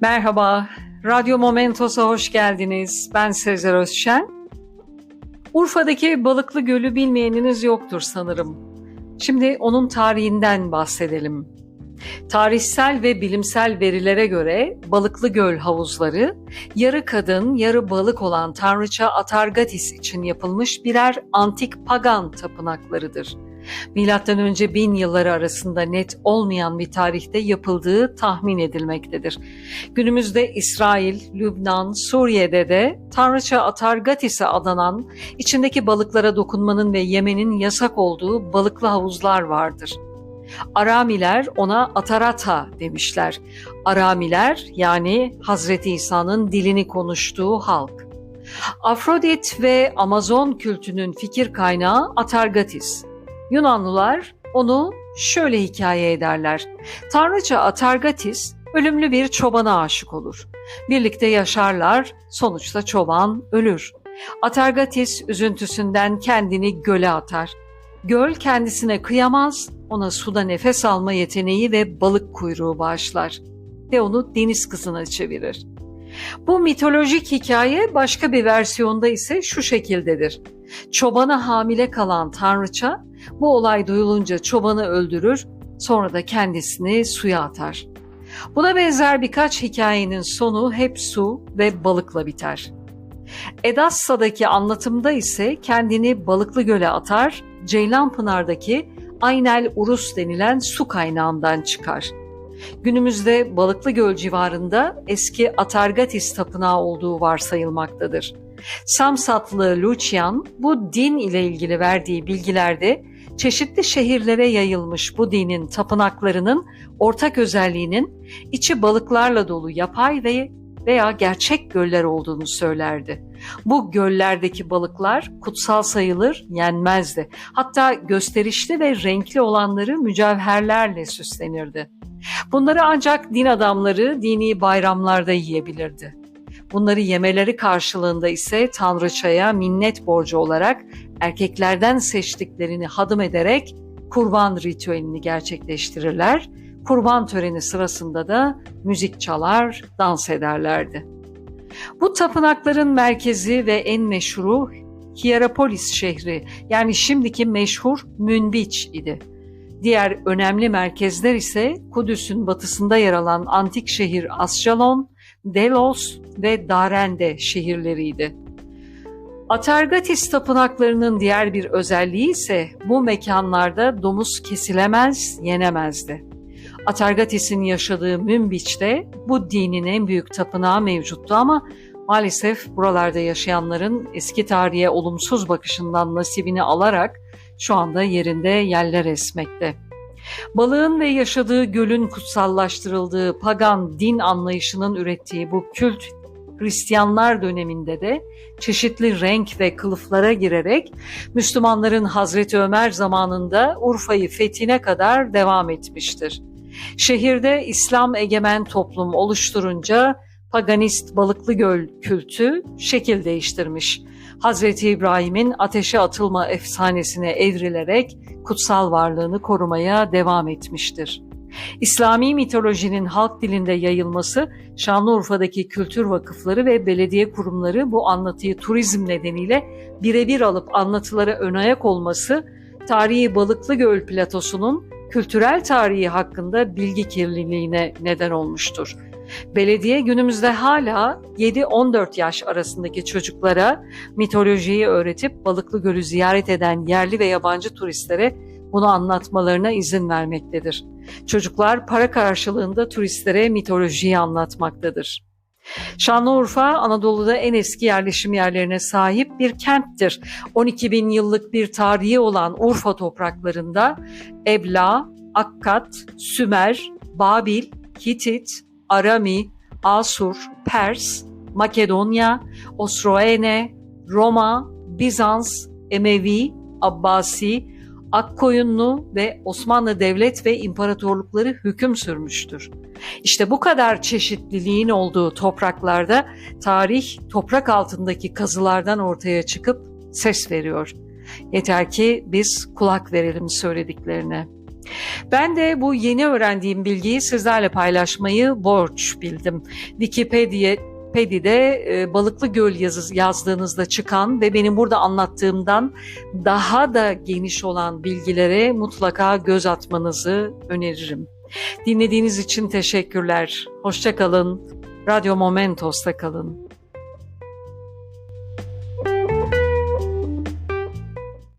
Merhaba, Radyo Momentos'a hoş geldiniz. Ben Sezer Özşen. Urfa'daki Balıklı Gölü bilmeyeniniz yoktur sanırım. Şimdi onun tarihinden bahsedelim. Tarihsel ve bilimsel verilere göre Balıklı Göl havuzları yarı kadın, yarı balık olan tanrıça Atargatis için yapılmış birer antik pagan tapınaklarıdır. Milattan önce bin yılları arasında net olmayan bir tarihte yapıldığı tahmin edilmektedir. Günümüzde İsrail, Lübnan, Suriye'de de Tanrıça Atargatis'e adanan, içindeki balıklara dokunmanın ve yemenin yasak olduğu balıklı havuzlar vardır. Aramiler ona Atarata demişler. Aramiler yani Hazreti İsa'nın dilini konuştuğu halk. Afrodit ve Amazon kültünün fikir kaynağı Atargatis. Yunanlılar onu şöyle hikaye ederler. Tanrıça Atargatis ölümlü bir çobana aşık olur. Birlikte yaşarlar, sonuçta çoban ölür. Atargatis üzüntüsünden kendini göle atar. Göl kendisine kıyamaz, ona suda nefes alma yeteneği ve balık kuyruğu bağışlar ve onu deniz kızına çevirir. Bu mitolojik hikaye başka bir versiyonda ise şu şekildedir. Çobana hamile kalan tanrıça bu olay duyulunca çobanı öldürür, sonra da kendisini suya atar. Buna benzer birkaç hikayenin sonu hep su ve balıkla biter. Edassa'daki anlatımda ise kendini balıklı göle atar, Ceylanpınar'daki Aynel Urus denilen su kaynağından çıkar. Günümüzde Balıklı Göl civarında eski Atargatis tapınağı olduğu varsayılmaktadır. Samsatlı Lucian bu din ile ilgili verdiği bilgilerde çeşitli şehirlere yayılmış bu dinin tapınaklarının ortak özelliğinin içi balıklarla dolu yapay ve veya gerçek göller olduğunu söylerdi. Bu göllerdeki balıklar kutsal sayılır, yenmezdi. Hatta gösterişli ve renkli olanları mücevherlerle süslenirdi. Bunları ancak din adamları dini bayramlarda yiyebilirdi. Bunları yemeleri karşılığında ise tanrıçaya minnet borcu olarak erkeklerden seçtiklerini hadım ederek kurban ritüelini gerçekleştirirler. Kurban töreni sırasında da müzik çalar, dans ederlerdi. Bu tapınakların merkezi ve en meşhuru Hierapolis şehri yani şimdiki meşhur Münbiç idi. Diğer önemli merkezler ise Kudüs'ün batısında yer alan antik şehir Ascalon, Delos ve Darende şehirleriydi. Atargatis tapınaklarının diğer bir özelliği ise bu mekanlarda domuz kesilemez, yenemezdi. Atargatis'in yaşadığı Münbiç'te bu dinin en büyük tapınağı mevcuttu ama maalesef buralarda yaşayanların eski tarihe olumsuz bakışından nasibini alarak şu anda yerinde yerler esmekte. Balığın ve yaşadığı gölün kutsallaştırıldığı pagan din anlayışının ürettiği bu kült Hristiyanlar döneminde de çeşitli renk ve kılıflara girerek Müslümanların Hazreti Ömer zamanında Urfa'yı fethine kadar devam etmiştir. Şehirde İslam egemen toplum oluşturunca paganist Balıklı Göl kültü şekil değiştirmiş. Hazreti İbrahim'in ateşe atılma efsanesine evrilerek kutsal varlığını korumaya devam etmiştir. İslami mitolojinin halk dilinde yayılması, Şanlıurfa'daki kültür vakıfları ve belediye kurumları bu anlatıyı turizm nedeniyle birebir alıp anlatılara ön ayak olması, tarihi Balıklı Göl platosunun kültürel tarihi hakkında bilgi kirliliğine neden olmuştur. Belediye günümüzde hala 7-14 yaş arasındaki çocuklara mitolojiyi öğretip Balıklı Gölü ziyaret eden yerli ve yabancı turistlere bunu anlatmalarına izin vermektedir. Çocuklar para karşılığında turistlere mitolojiyi anlatmaktadır. Şanlıurfa Anadolu'da en eski yerleşim yerlerine sahip bir kenttir. 12 bin yıllık bir tarihi olan Urfa topraklarında Ebla, Akkad, Sümer, Babil, Hitit, Arami, Asur, Pers, Makedonya, Osroene, Roma, Bizans, Emevi, Abbasi, Akkoyunlu ve Osmanlı devlet ve imparatorlukları hüküm sürmüştür. İşte bu kadar çeşitliliğin olduğu topraklarda tarih toprak altındaki kazılardan ortaya çıkıp ses veriyor. Yeter ki biz kulak verelim söylediklerine. Ben de bu yeni öğrendiğim bilgiyi sizlerle paylaşmayı borç bildim. Wikipedia Pedi'de e, Balıklı Göl yazı, yazdığınızda çıkan ve benim burada anlattığımdan daha da geniş olan bilgilere mutlaka göz atmanızı öneririm. Dinlediğiniz için teşekkürler. Hoşçakalın. Radyo Momentos'ta kalın.